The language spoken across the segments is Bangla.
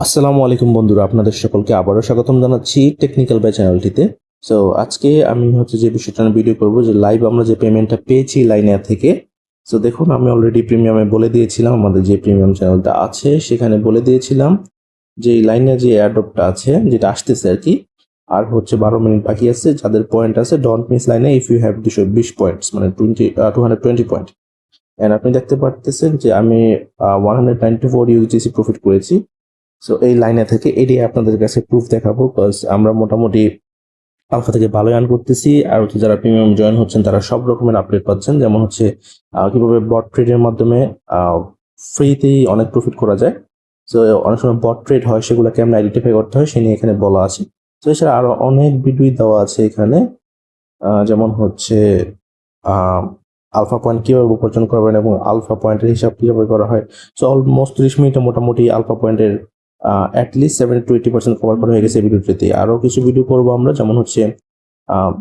আসসালামু আলাইকুম বন্ধুরা, আপনাদের সকলকে আবারও স্বাগতম জানাচ্ছি টেকনিক্যাল বাই চ্যানেলটিতে সো আজকে আমি হচ্ছে যে বিষয়টা ভিডিও করব যে লাইভ আমরা যে পেমেন্টটা পেয়েছি লাইনে থেকে সো দেখুন আমি অলরেডি প্রিমিয়ামে বলে দিয়েছিলাম, আমাদের যে প্রিমিয়াম চ্যানেলটা আছে সেখানে বলে দিয়েছিলাম যে লাইনে যে এয়ারড্রপটা আছে যেটা আসতেছে আর কি, আর হচ্ছে বারো মিনিট বাকি আছে, যাদের পয়েন্ট আছে ডন্ট মিস লাইনে ইফ ইউ হ্যাভ দুশো বিশ পয়েন্টস মানে twenty two hundred twenty point and আপনি দেখতে পারতেছেন যে আমি one hundred ninety four UGC profit করেছি। সো এই লাইনে থেকে এটি আপনাদের কাছে প্রুফ দেখাবো বিকজ আমরা মোটামুটি আলফা থেকে ভালো আর্ন করতেছি। আর হচ্ছে যারা প্রিমিয়াম জয়েন হচ্ছেন, তারা সব রকমের আপডেট পাচ্ছেন। যেমন হচ্ছে কীভাবে বট ট্রেডের মাধ্যমে ফ্রিতেই অনেক প্রফিট করা যায়। সো অনেক সময় বট ট্রেড হয়, সেগুলো কেমন আইডেন্টিফাই করতে হয়, সে নিয়ে এখানে বলা আছে। তো এছাড়া আরও অনেক ভিডিওই দেওয়া আছে এখানে। যেমন হচ্ছে আলফা পয়েন্ট কীভাবে উপার্জন করবেন এবং আলফা পয়েন্টের হিসাব কীভাবে করা হয়। সো অলমোস্ট ত্রিশ মিনিটে মোটামুটি আলফা পয়েন্টের at least seventy to eighty percent cover করা হয়ে গেছে এই ভিডিওটিতে। আরও কিছু ভিডিও করব আমরা, যেমন হচ্ছে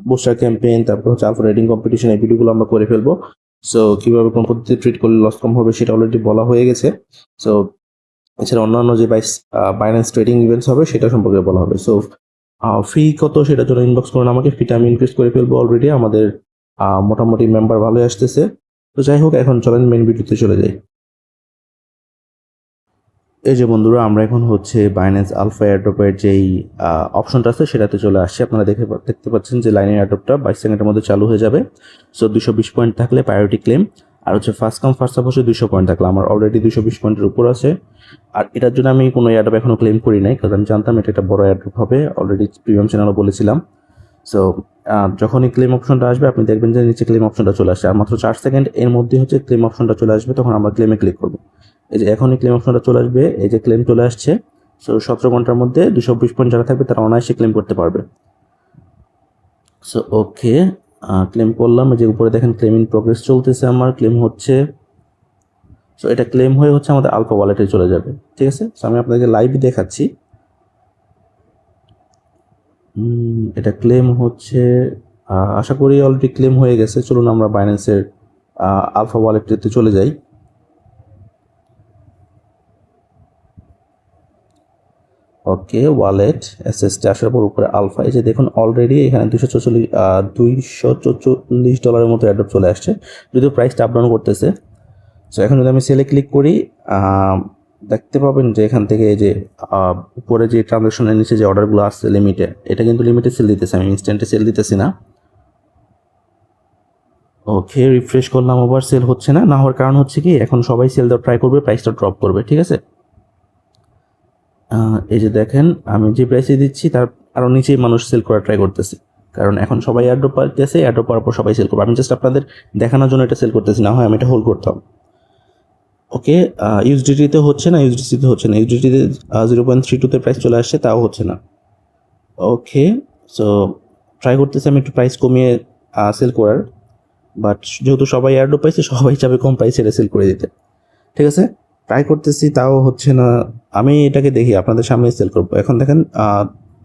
বুস্টার ক্যাম্পেইন তারপর হচ্ছে আলফা রেডিং কম্পিটিশন এই ভিডিওগুলো আমরা করে ফেলব। সো কীভাবে কোন পদ্ধতিতে ট্রিট করলে লস কম হবে সেটা অলরেডি বলা হয়ে গেছে। সো এছাড়া অন্যান্য যে বাইস বাইন্যান্স ট্রেডিং ইভেন্টস হবে সেটা সম্পর্কে বলা হবে। সো ফি কত সেটার জন্য ইনবক্স করুন আমাকে ফিটা আমি ইনক্রিজ করে ফেলব অলরেডি আমাদের মোটামুটি মেম্বার ভালোই আসতেছে। তো যাই হোক, এখন চলেন মেন ভিডিওতে চলে যাই। এই যে বন্ধুরা, আমরা এখন হচ্ছে বাইন্যান্স আলফা এয়ারড্রপের যেই অপশনটা আছে সেটাতে চলে আসছে। আপনারা দেখে দেখতে পাচ্ছেন যে লাইনের এয়ারড্রপটা বাইশ সেকেন্ডের মধ্যে চালু হয়ে যাবে। সো দুশো বিশ পয়েন্ট থাকলে প্রায়োরিটি ক্লেম আর হচ্ছে ফার্স্ট কাম ফার্স্ট সাপোসে দুশো পয়েন্ট থাকলে। আমার অলরেডি দুশো বিশ পয়েন্টের উপর আছে। আর এটার জন্য আমি কোনো এয়ারড্রপ এখনও ক্লেম করি নাই, কারণ আমি জানতাম এটা একটা বড় এয়ারড্রপ হবে। অলরেডি প্রিমিয়াম চ্যানেলও বলেছিলাম। সো যখনই ক্লেম অপশনটা আসবে, আপনি দেখবেন যে নিচে ক্লেম অপশনটা চলে আসছে। আর মাত্র চার সেকেন্ড এর মধ্যে হচ্ছে ক্লেম অপশনটা চলে আসবে, তখন আমরা ক্লেমে ক্লিক করব। এই যে এখনই ক্লেম অপশনটা চলে আসবে, এই যে ক্লেম চলে আসছে সো সতেরো ঘণ্টার মধ্যে দুশো বিশ পয়েন্ট যারা থাকবে তারা অনায়াসে ক্লেম করতে পারবে। সো ওকে ক্লেম করলাম যে উপরে দেখেন ক্লেম ইন প্রোগ্রেস চলতেছে আমার ক্লেম হচ্ছে সো এটা ক্লেম হয়ে হচ্ছে আমাদের আলফা ওয়ালেটে চলে যাবে, ঠিক আছে? সো আমি আপনাদেরকে লাইভ দেখাচ্ছি। এটা ক্লেম হচ্ছে আশা করি অলরেডি ক্লেম হয়ে গেছে, চলুন আমরা বাইন্যান্সের আলফা ওয়ালেটটিতে চলে যাই। ওকে, ওয়ালেট এসএসটি আসার পর উপরে আলফা, এই যে দেখুন অলরেডি এখানে দুশো চল্লিশ দুইশো চল্লিশ ডলারের মতো অ্যাডপ চলে আসছে। যদিও প্রাইসটা আপ ডাউন করতেছে। সো এখন যদি আমি সেলে ক্লিক করি দেখতে পাবেন যে এখান থেকে এই যে উপরে যে ট্রানজাকশনের নিচে যে অর্ডারগুলো আসছে লিমিটে এটা কিন্তু লিমিটে সেল দিতেছে। আমি ইনস্ট্যান্টে সেল দিতেছি না। ওকে রিফ্রেশ করলাম, আবার সেল হচ্ছে না। না হওয়ার কারণ হচ্ছে কি, এখন সবাই সেল দেওয়ার ট্রাই করবে প্রাইসটা ড্রপ করবে, ঠিক আছে? এই যে দেখেন, আমি যে প্রাইসে দিচ্ছি, তার আরও নিচেই মানুষ সেল করার ট্রাই করতেছে। কারণ এখন সবাই অ্যাড্রপ পাইতেছে অ্যাড্রপ পাওয়ার পর সবাই সেল করবে। আমি জাস্ট আপনাদের দেখানোর জন্য এটা সেল করতেছি না। হয় আমি এটা হোল্ড করতাম। ওকে ইউএসডিটিতে হচ্ছে না ইউএসডিসিতে হচ্ছে না। ইউএসডিটিতে জিরো পয়েন্ট থ্রি টুতে প্রাইস চলে আসছে, তাও হচ্ছে না। ওকে সো ট্রাই করতেছি আমি একটু প্রাইস কমিয়ে সেল করার। বাট যেহেতু সবাই অ্যাড্রপ পাইছে, সবাই চাবে কম প্রাইসে এটা সেল করে দিতে। ঠিক আছে? ট্রাই করতেছি, তাও হচ্ছে না। আমি এটাকে দেখি, আপনাদের সামনে সেল করব। এখন দেখেন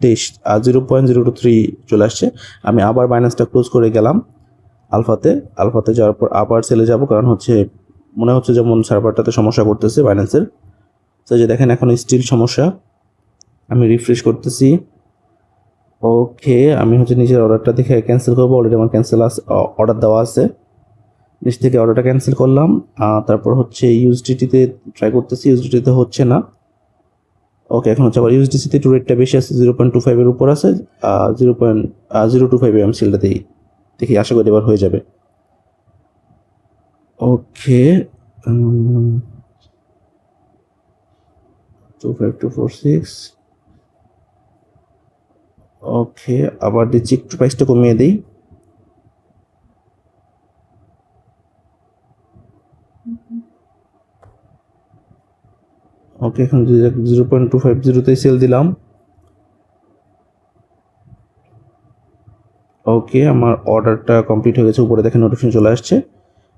তেইশ zero point zero two three চলে আসছে। আমি আবার বাইন্যান্সটা ক্লোজ করে গেলাম আলফাতে। আলফাতে যাওয়ার পর আবার সেলে যাব, কারণ হচ্ছে মনে হচ্ছে যেমন সার্ভারটাতে সমস্যা করতেছে বাইন্যান্সের তো যে দেখেন, এখন স্টিল সমস্যা। আমি রিফ্রেশ করতেছি। ওকে আমি হচ্ছে নিজের অর্ডারটা দেখে ক্যান্সেল করব। অলরেডি আমার ক্যান্সেল অর্ডার দেওয়া আছে। নিচ থেকে অর্ডারটা ক্যান্সেল করলাম তারপর হচ্ছে ইউএসডিটিতে ট্রাই করতেছি ইউএসডিটিতে হচ্ছে না। ওকে এখন হচ্ছে আবার ইউএসডিসিতে একটু রেটটা বেশি আছে জিরো পয়েন্ট টু ফাইভের উপর আছে জিরো পয়েন্ট জিরো টু ফাইভে আমি সেলটাতেই দেখি, আশা করি এবার হয়ে যাবে। Okay two five two four six okay আবার দিচ্ছি, একটু প্রাইসটা কমিয়ে দিই। ওকে এখন জিরো পয়েন্ট টু ফাইভ জিরোতেই সেল দিলাম। ওকে আমার অর্ডারটা কমপ্লিট হয়ে গেছে, উপরে দেখেন নোটিফিকেশন চলে আসছে।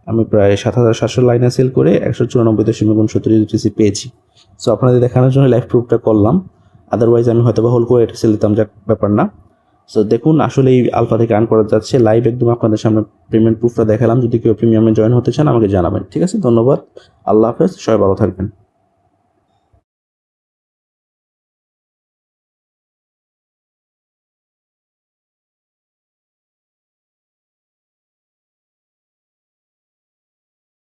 আমি প্রায় সাত হাজার সাতশো লাইনে সেল করে একশো চুরানব্বই দশমিক উনসত্তর ইউটিসি পেয়েছি। সো আপনাদের দেখানোর জন্য লাইভ প্রুফটা করলাম। আদারওয়াইজ আমি হয়তো বা হোল করে এটা সেল দিতাম যা ব্যাপার না। সো দেখুন আসলে এই আলফা থেকে আর্ন করা যাচ্ছে। লাইভ একদম আপনাদের সামনে পেমেন্ট প্রুফটা দেখালাম। যদি কেউ প্রিমিয়ামে জয়েন হতে চান, আমাকে জানাবেন। ঠিক আছে? ধন্যবাদ। আল্লাহ হাফেজ। সবাই ভালো থাকবেন।